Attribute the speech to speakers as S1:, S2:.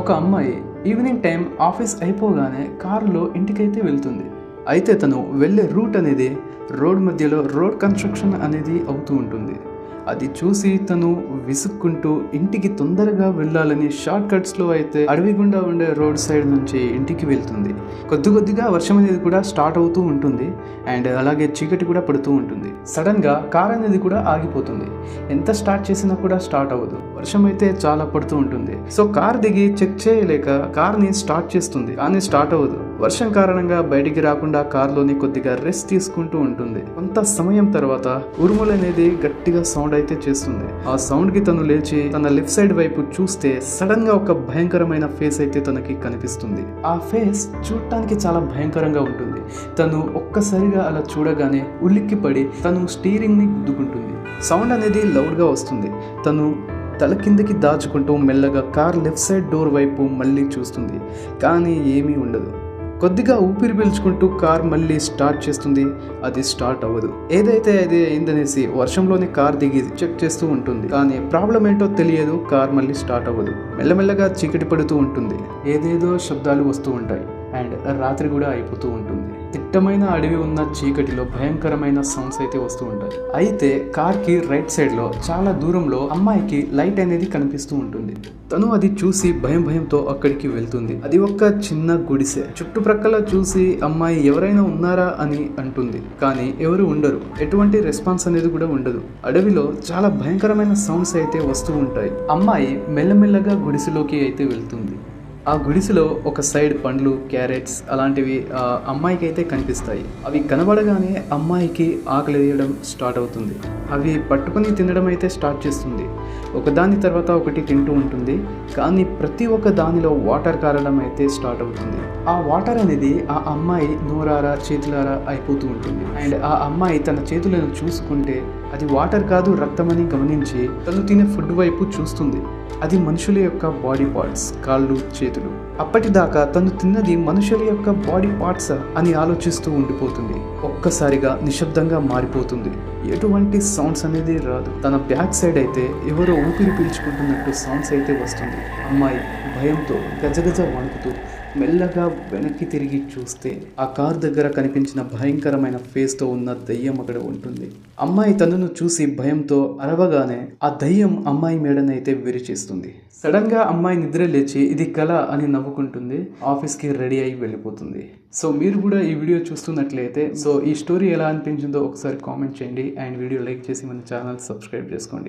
S1: ఒక అమ్మాయి evening time office అయిపోగానే కారులో ఇంటికైతే వెళ్తుంది. అయితే తను వెళ్ళే రూట్ అనేది రోడ్ మధ్యలో రోడ్ కన్స్ట్రక్షన్ అనేది అవుతూ ఉంటుంది. అది చూసి తను విసుక్కుంటూ ఇంటికి తొందరగా వెళ్ళాలని షార్ట్ కట్స్లో అయితే అడవి గుండా ఉండే రోడ్ సైడ్ నుంచి ఇంటికి వెళ్తుంది. కొద్ది కొద్దిగా వర్షం అనేది కూడా స్టార్ట్ అవుతూ ఉంటుంది అండ్ అలాగే చీకటి కూడా పడుతూ ఉంటుంది. సడన్గా కార్ అనేది కూడా ఆగిపోతుంది. ఎంత స్టార్ట్ చేసినా కూడా స్టార్ట్ అవ్వదు. వర్షం అయితే చాలా పడుతూ ఉంటుంది. సో కార్ దిగి చెక్ చేయలేక కార్ని స్టార్ట్ చేస్తుంది. కానీ స్టార్ట్ అవ్వదు. వర్షం కారణంగా బయటికి రాకుండా కార్లోని కొద్దిగా రెస్ట్ తీసుకుంటూ ఉంటుంది. కొంత సమయం తర్వాత ఉరుములు అనేది గట్టిగా సౌండ్ అయితే చేస్తుంది. ఆ సౌండ్కి తను లేచి తన లెఫ్ట్ సైడ్ వైపు చూస్తే సడన్గా ఒక భయంకరమైన ఫేస్ అయితే తనకి కనిపిస్తుంది. ఆ ఫేస్ చూడటానికి చాలా భయంకరంగా ఉంటుంది. తను ఒక్కసారిగా అలా చూడగానే ఉలిక్కి పడి తను స్టీరింగ్ని గుద్దుకుంటుంది. సౌండ్ అనేది లౌడ్గా వస్తుంది. తను తల కిందకి దాచుకుంటూ మెల్లగా కార్ లెఫ్ట్ సైడ్ డోర్ వైపు మళ్ళీ చూస్తుంది. కానీ ఏమీ ఉండదు. కొద్దిగా ఊపిరి పీల్చుకుంటూ కార్ మళ్ళీ స్టార్ట్ చేస్తుంది. అది స్టార్ట్ అవ్వదు. ఏదైతే అది అయిందనేసి వర్షంలోనే కార్ దిగి చెక్ చేస్తూ ఉంటుంది. కానీ ప్రాబ్లం ఏంటో తెలియదు. కార్ మళ్ళీ స్టార్ట్ అవ్వదు. మెల్లమెల్లగా చీకటి పడుతూ ఉంటుంది. ఏదేదో శబ్దాలు వస్తూ ఉంటాయి. అండ్ రాత్రి కూడా అయిపోతూ ఉంటుంది. తిట్టమైన అడవి ఉన్న చీకటిలో భయంకరమైన సౌండ్స్ అయితే వస్తూ ఉంటాయి. అయితే కార్కి రైట్ సైడ్లో చాలా దూరంలో అమ్మాయికి లైట్ అనేది కనిపిస్తూ ఉంటుంది. తను అది చూసి భయం భయంతో అక్కడికి వెళ్తుంది. అది ఒక చిన్న గుడిసె. చుట్టుప్రక్కల చూసి అమ్మాయి ఎవరైనా ఉన్నారా అని అంటుంది. కానీ ఎవరు ఉండరు. ఎటువంటి రెస్పాన్స్ అనేది కూడా ఉండదు. అడవిలో చాలా భయంకరమైన సౌండ్స్ అయితే వస్తూ ఉంటాయి. అమ్మాయి మెల్లమెల్లగా గుడిసెలోకి అయితే వెళ్తుంది. ఆ గుడిసెలో ఒక సైడ్ పండ్లు క్యారెట్స్ అలాంటివి అమ్మాయికి అయితే కనిపిస్తాయి. అవి కనబడగానే అమ్మాయికి ఆకలి వేయడం స్టార్ట్ అవుతుంది. అవి పట్టుకొని తినడం అయితే స్టార్ట్ చేస్తుంది. ఒకదాని తర్వాత ఒకటి తింటూ ఉంటుంది. కానీ ప్రతి ఒక్క దానిలో వాటర్ కారడం అయితే స్టార్ట్ అవుతుంది. ఆ వాటర్ అనేది ఆ అమ్మాయి నోరారా చేతులారా అయిపోతూ ఉంటుంది. అండ్ ఆ అమ్మాయి తన చేతులను చూసుకుంటే అది వాటర్ కాదు రక్తమని గమనించి తను తినే ఫుడ్ వైపు చూస్తుంది. అది మనుషుల యొక్క బాడీ పార్ట్స్ కాళ్ళు చేతులు. అప్పటిదాకా తను తిన్నది మనుషుల యొక్క బాడీ పార్ట్స్ అని ఆలోచిస్తూ ఉండిపోతుంది. ఒక్కసారిగా నిశ్శబ్దంగా మారిపోతుంది. ఎటువంటి సౌండ్స్ అనేది రాదు. తన బ్యాక్ సైడ్ అయితే ఎవరో ఊపిరి పీల్చుకుంటున్నట్టు సౌండ్స్ అయితే వస్తుంది. అమ్మాయి భయంతో గజగజ వణుకుతూ మెల్లగా వెనక్కి తిరిగి చూస్తే ఆ కార్ దగ్గర కనిపించిన భయంకరమైన ఫేస్తో ఉన్న దయ్యం అక్కడ ఉంటుంది. అమ్మాయి తనను చూసి భయంతో అరవగానే ఆ దయ్యం అమ్మాయి మేడనైతే విరిచేస్తుంది. సడన్గా అమ్మాయి నిద్ర లేచి ఇది కళ అని నవ్వుకుంటుంది ఆఫీస్కి రెడీ అయి వెళ్ళిపోతుంది. సో మీరు కూడా ఈ వీడియో చూస్తున్నట్లయితే సో ఈ స్టోరీ ఎలా అనిపించిందో ఒకసారి కామెంట్ చేయండి. అండ్ వీడియో లైక్ చేసి మన ఛానల్ సబ్స్క్రైబ్ చేసుకోండి.